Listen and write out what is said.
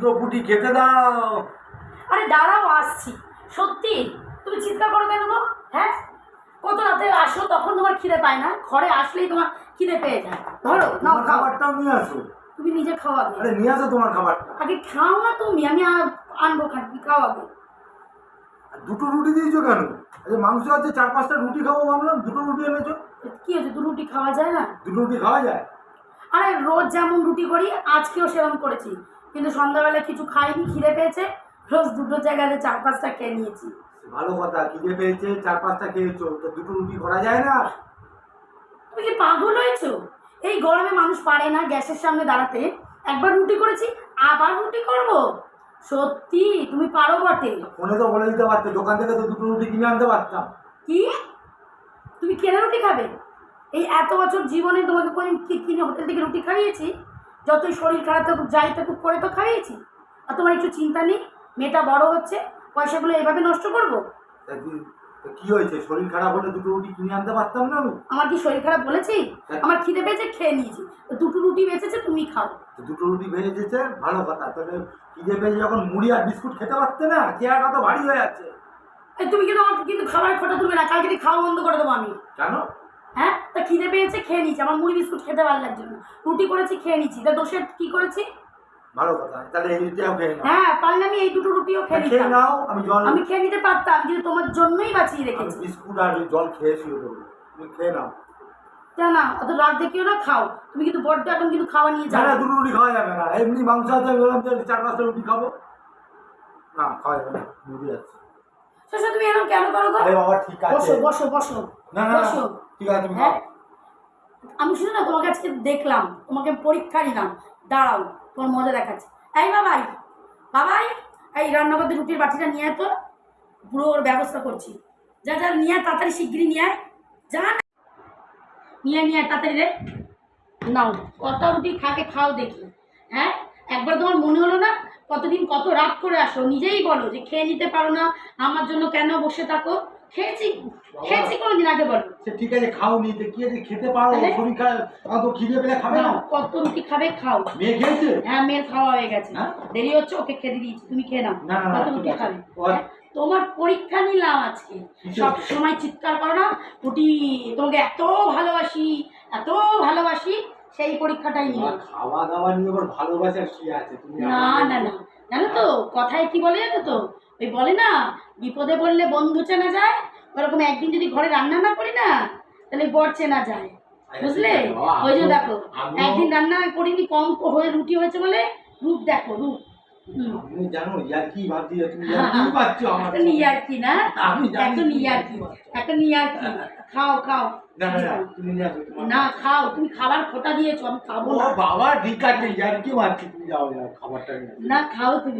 দুটো ফুটি খেতে দাও। আরে দাঁড়াও আসছি। সত্যি? তুমি চিৎকার করো কেন গো? হ্যাঁ? কত রাতে আসো তখন তোমার খিদে পায় না। ঘরে আসলেই তোমার খিদে পেয়ে যায়। ধরো নাও তোমার খাও। খাবারটাও নিয়ে আসো। তুমি নিজে খাও আগে। আরে নিয়ে আসো তোমার খাবারটা। আগে খাও না তুমি আমি আ- আনব খাবি খাও আগে। আর দুটো রুটি দিয়েছ কেন? আরে মাংস আছে চার পাঁচটা রুটি খাব ভাবলাম দুটো রুটি এনেছো। কি হচ্ছে দু রুটি খাওয়া যায় না? দুটো রুটি খাওয়া যায়? আরে রোজ যেমন রুটি করি আজকেও সেরকম করেছি। কিন্তু সন্ধ্যাবেলা কিছু খাইনি খিদে পেয়েছে। রোজ দুটো জায়গাতে চার পাঁচটা খেয়ে নিয়েছি। ভালো কথা খিদে পেয়েছে চার পাঁচটা খেয়েছো তো দুটো রুটি করা যায় না? তুমি কি পাগল হয়েছো? এই গরমে মানুষ পারে না গ্যাসের সামনে দাঁড়াতে। একবার রুটি করেছি আবার রুটি করব? সত্যি তুমি পারো বটে। ফোনে তো বলে দিতে পারতে দোকান থেকে তো দুটো রুটি কিনে আনতে পারতাম। কি? তুমি কেন রুটি খাবে? এই এত বছর জীবনে তোমাকে কোনো কিনে হোটেল থেকে রুটি খাইয়েছি? যতই শরীর খারাপ থাকুক যাই থাকুক করে তো খাইয়েছি। আর তোমার একটু চিন্তা নেই মেয়েটা বড় হচ্ছে পয়সাগুলো এভাবে নষ্ট করব? কি- হয়েছে? শরীর খারাপ হলে দুটো রুটি কিনে আনতে পারতাম না আমি? আমার কি শরীর খারাপ বলেছি? আমার খিদে পেয়েছে খেয়ে নিয়েছি। তো দুটো রুটি বেঁচেছে তুমি খাও। তো দুটো রুটি দিয়েছে ভালো কথা। তাহলে খিদে পেয়েছে যখন মুড়ি আর বিস্কুট খেতে পারতে না চেয়ারটা তো ভারী হয়ে যাচ্ছে। এই তুমি কিন্তু আমার কিন্তু খাবারের খোটা তুলবে না কালকে খাওয়া বন্ধ করে দেবো আমি। কেন? হ্যাঁ? তা খিদে পেয়েছে খেয়ে নিচ্ছি আমার মুড়ি বিস্কুট খেতে ভালো লাগছে না। রুটি করেছি খেয়ে নিচ্ছি তা দোষের কি করেছি? ভালো কথা। তাহলে এই রুটিটাও খেয়ে নাও। হ্যাঁ পারলে আমি এই দুটো রুটিও খেয়ে খেয়ে নাও আমি জল আমি খেয়ে নিতে পারতাম কিন্তু তোমার জন্যই বাঁচিয়ে রেখেছি। বিস্কুট আর জল খেয়ে শুয়ে তুমি খেয়ে নাও। তা না অত রাত দেখিও না খাও। তুমি কিন্তু বড্ড এখন কিন্তু খাওয়া নিয়ে না যাও। না দুটো রুটি খাওয়া যাবে না। এমনি মাংস আছে বললাম যে চার পাঁচটা রুটি খাব। না খাওয়া যাবে না মুড়ি আছে। তুমি এরকম কেন করো গো? আরে বাবা ঠিক আছে। বসো বসো বসো। না না না, বসো। হ্যাঁ। আমি শুধু না, তোমাকে আজকে দেখলাম, তোমাকে পরীক্ষা নিলাম দাঁড়াও, তোমার মজা দেখাচ্ছি। এই বাবাই বাবাই, এই রান্না করতে রুটির বাটিটা নিয়ে তো। পুরো ওর ব্যবস্থা করছি। যা যা, নিয়ে তাড়াতাড়ি শিগগিরই নিয়ে যা নিয়ে নিয়ে তাড়াতাড়ি রে। নাও, কত রুটি খাকে খাও দেখি। হ্যাঁ? একবার তোমার মনে হলো না? কতদিন কত রাত করে আসো। নিজেই বলো যে খেয়ে নিতে পারো না। আমার জন্য কেন বসে থাকো? খেয়েছি খেয়েছি কোনোদিন আগে বলো। সে ঠিক আছে খাও নি তো কি খেতে পারো শরীর খারাপ অত খিদে পেলে খাবে না। কত রুটি খাবে খাও। মেয়ে খেয়েছে? হ্যাঁ মেয়ের খাওয়া হয়ে গেছে? দেরি হচ্ছে ওকে খেতে দিয়েছি তুমি খেয়ে নাও। না, না, না, কত রুটি খাবে? তোমার পরীক্ষা নিলাম আজকে? সব সময় চিৎকার করো না রুটি তোমাকে এত ভালোবাসি এত ভালোবাসি সেই পরীক্ষাটাই নিলাম। খাওয়া দাওয়া নিয়ে আবার ভালোবাসার কি আছে? তুমি না না না জানো তো কথায় কি বলে জানো তো? ওই বলে না বিপদে পড়লে বন্ধু চেনা যায় ওরকম একদিন যদি ঘরে রান্না না করি না তাহলে বর চেনা যায়। বুঝলে? ওই যে দেখো একদিন রান্না করিনি কম হয়ে রুটি হয়েছে বলে রূপ দেখো রূপ। জানো ভাবছি তুমি পাচ্ছ আমার না? আমি ইয়ার্কি একটা নিয়ারকি। খাও খাও। না না তুমি নিয়ে আসো না খাও তুমি খাবার খোটা দিয়েছ আমি খাব না। বাবা ঠিক আছে ইয়ার কি মারছি তুমি যাও খাবারটা না খাও তুমি।